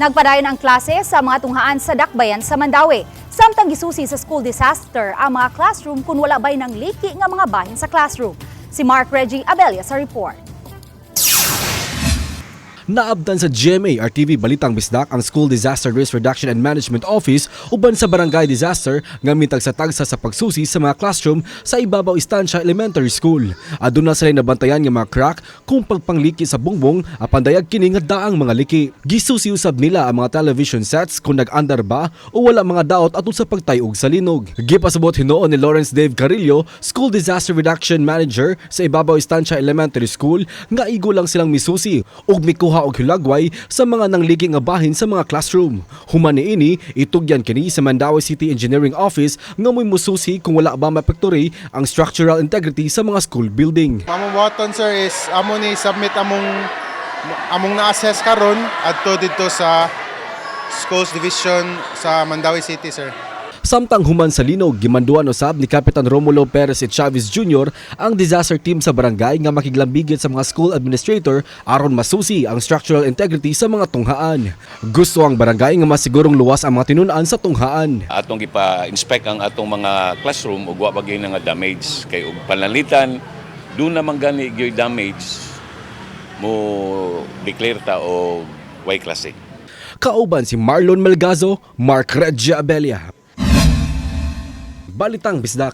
Nagpadayon ang klase sa mga tunghaan sa Dakbayan sa Mandawi. Samtang gisusi sa school disaster ang mga classroom kung wala bay ng liki nga mga bahin sa classroom. Si Mark Reggie Abelia sa report. Naabdan sa GMA RTV Balitang Bisdak ang School Disaster Risk Reduction and Management Office uban sa barangay disaster nga mitag sa tagsa sa pagsusi sa mga classroom sa Ibabaw Estancia Elementary School. Aduna sila nabantayan nga mga crack kung pagpangliki sa bungbong apan dayag kini nga daang mga liki. Gisusi usab nila ang mga television sets kung nag-andar ba o wala mga daot atud sa pagtayog sa linog. Gipasabot hinuon ni Lawrence Dave Carillo, School Disaster Reduction Manager sa Ibabaw Estancia Elementary School nga igo lang silang misusi ug mikuha og hilagway sa mga nangligi nga bahin sa mga classroom. Human niini itugyan kini sa Mandawi City Engineering Office nga mo'y mususi kung wala ba mapektori ang structural integrity sa mga school building. Among buhaton sir is amo ni submit among among na-assess karon adto dito sa Schools Division sa Mandawi City sir. Samtang human sa linog, gimanduan usab ni Kapitan Romulo Perez et Chavez Jr. ang disaster team sa barangay nga makiglambigit sa mga school administrator aron masusi ang structural integrity sa mga tunghaan. Gusto ang barangay nga masigurong luwas ang mga tinunaan sa tunghaan. atong gipa-inspect ang atong mga classroom ug wa gyud nga damage kay ug panalitan do naman gani gyud damage mo declare ta og Y klase. Kauban si Marlon Malgazo, Mark Regia Abelia. Balitang Bisdak.